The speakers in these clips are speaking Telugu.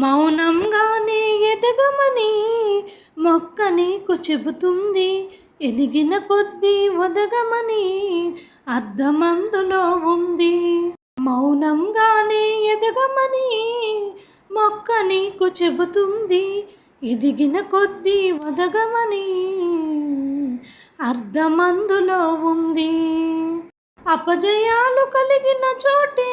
మౌనంగానే ఎదగమని మొక్క నీకు చెబుతుంది ఎదిగిన కొద్దీ ఒదగమని అర్థమందులో ఉంది. మౌనంగానే ఎదగమని మొక్క నీకు చెబుతుంది ఎదిగిన కొద్దీ ఒదగమని అర్థమందులో ఉంది. అపజయాలు కలిగిన చోటే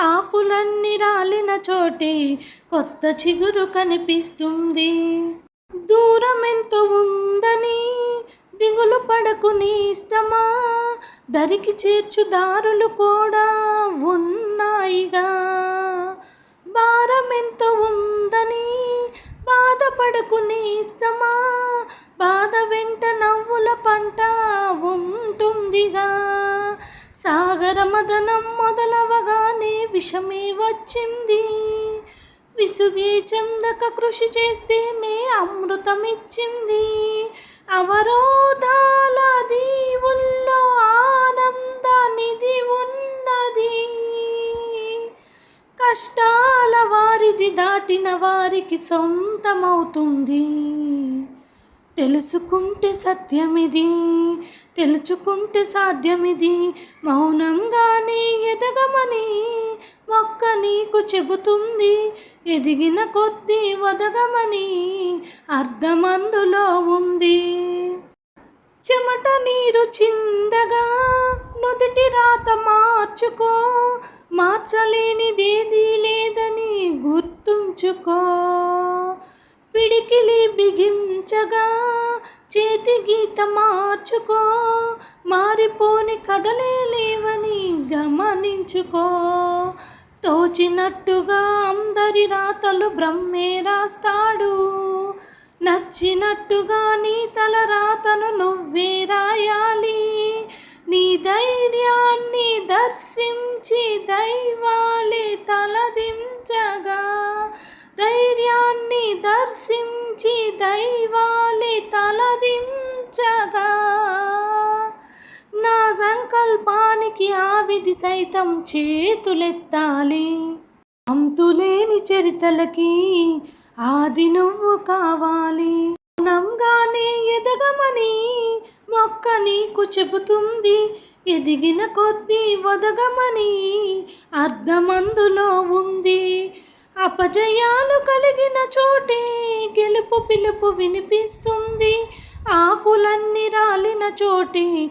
ఆకులన్నీ రాలిన చోటే కొత్త చిగురు కనిపిస్తుంది. దూరం ఎంత ఉందని దిగులు పడకు నీ ఇష్టమా దరికి చేర్చు దారులు కూడా ఉన్నాయిగా. భారం ఎంత ఉందని బాధపడకు నీ ఇష్టమా బాధ వెంట నవ్వుల పంట ఉంటుందిగా. సాగర మదనం మొదలవ విషమే వచ్చింది విసుగే చెందక కృషి చేస్తే మే అమృతం అమృతమిచ్చింది. అవరోధాల దీవుల్లో ఆనందానిది ఉన్నది. కష్టాల వారిది దాటిన వారికి సొంతమవుతుంది. తెలుసుకుంటే సత్యమిది తెలుసుకుంటే సాధ్యమిది. మౌనంగానే ఎదగమని మొక్క నీకు చెబుతుంది. ఎదిగిన కొద్దీ వదగమని అర్థమందులో ఉంది. చెమట నీరు చిందగా నుదుటి రాత మార్చుకో. మార్చలేనిదేదీ లేదని గుర్తుంచుకో. పిడికిలి బిగించగా చేతి గీత మార్చుకో. మారిపోని కదలే లేవని గమనించుకో. తోచినట్టుగా అందరి రాతలు బ్రహ్మే రాస్తాడు. నచ్చినట్టుగా నీ తల రాతను నువ్వే రాయాలి. నీ ధైర్యాన్ని దర్శించి దైవాలే తలదించగా. ధైర్యాన్ని దర్శించి సంకల్పానికి ఆ విధి సైతం చేతులెత్తాలి. అంతులేని చరితలకి ఆది నువ్వు కావాలి. మౌనంగానే ఎదగమని మొక్క నీకు చెబుతుంది. ఎదిగిన కొద్దీ వదగమని అర్ధమందులో ఉంది. అపజయాలు కలిగిన చోటే గెలుపు పిలుపు వినిపిస్తుంది. ఆకులన్నీ రాలిన చోటే